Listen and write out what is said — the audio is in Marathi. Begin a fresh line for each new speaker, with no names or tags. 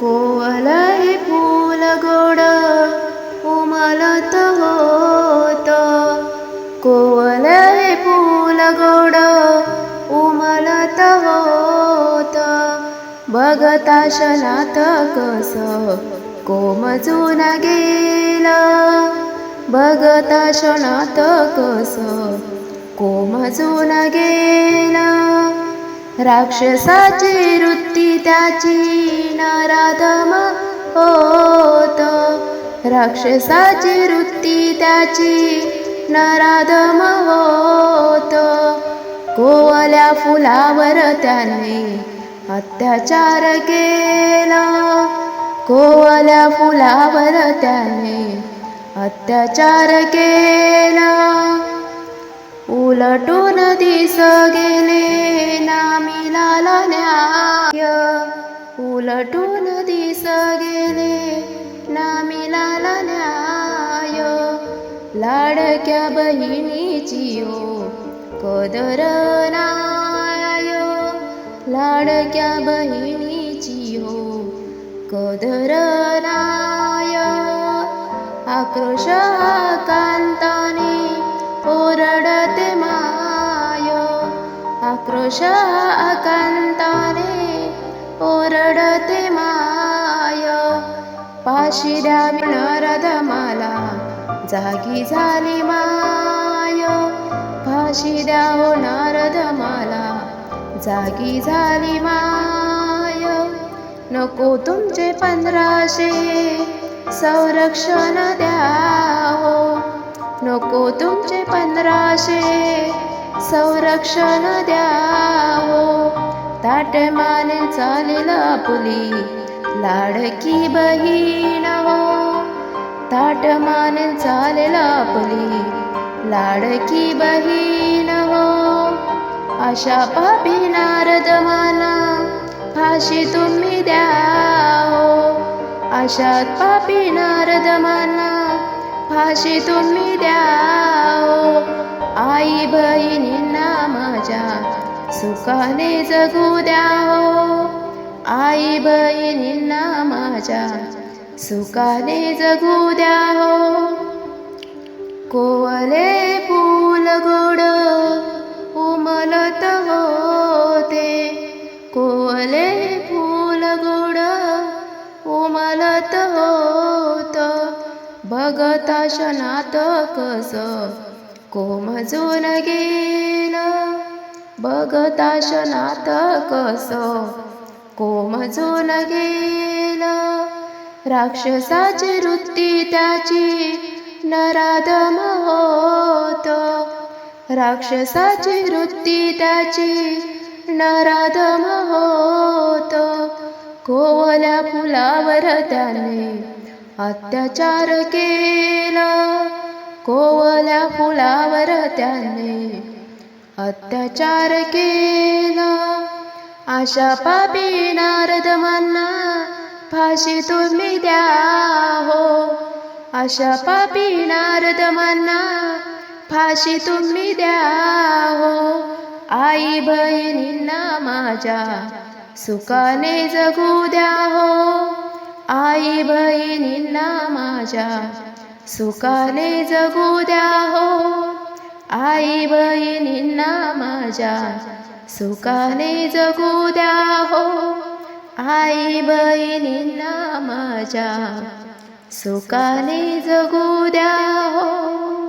कोवल फूल गोड उमलत होत. कोवल फूल गोड उमलत होत. बघता शनात कस कोमजून गेलं बघता क्षणात कस कोमजून गेलं राक्षसाची वृत्ती त्याची ना होत. राक्षसाची वृत्ती त्याची नराधम होत कोवल्या फुलावर त्याने अत्याचार केला. कोवल्या फुलावर त्याने अत्याचार केला. उलटून दिस गेले नामीला न्याय उलटून दिस लाडक्या बहिणीची ओ कदर नायो लाडक्या बहिणीची हो कदर नाय आक्रोश कांताने ओरडते माय. आक्रोश कांताने ओरडते माय. पाशी द्यावी मला. जागी झाली माय. भाषी द्या हो नारद मला. जागी झाली माय. नको तुमचे पंधराशे संरक्षण द्या हो नको तुमचे पंधराशे संरक्षण द्या हो ताटमाने चालेल आपली लाडकी बहीण. हो मान चालेल आपली लाडकी बहीण हो. अशा पापी नारद माना फाशी तुम्ही द्या हो. अशा पापी नारद माना फाशी तुम्ही द्या हो. आई बहिणींना माझ्या सुखाने जगू द्या हो. आई बहिणींना माझ्या सुखाने जगू द्या हो. कोवले फूल गोड उमलत होते. कोवले फूल गोड उमलत होत. बघता क्षणात कस कोमजून गेलं. बघता क्षणात कस कोमजून गेलं. राक्षसाची वृत्ती त्याची नराधम होत. राक्षसाची वृत्ती त्याची नराधम होत. कोवल्या फुलावर त्याने अत्याचार केला. कोवल्या फुलावर त्याने अत्याचार केला. आशा पापी नारदमांना फाशी तुम्ही द्या हो. अशा पापी नारदमांना फाशी तुम्ही द्या हो. आई बहिणींना माझ्या सुखाने जगू द्या हो. आई बहिणींना माझ्या सुखाने जगू द्या हो. आई बहिणींना माझ्या सुखाने जगू द्या हो. भाई बहिणींना माझ्या सुखाने जगू द्या हो.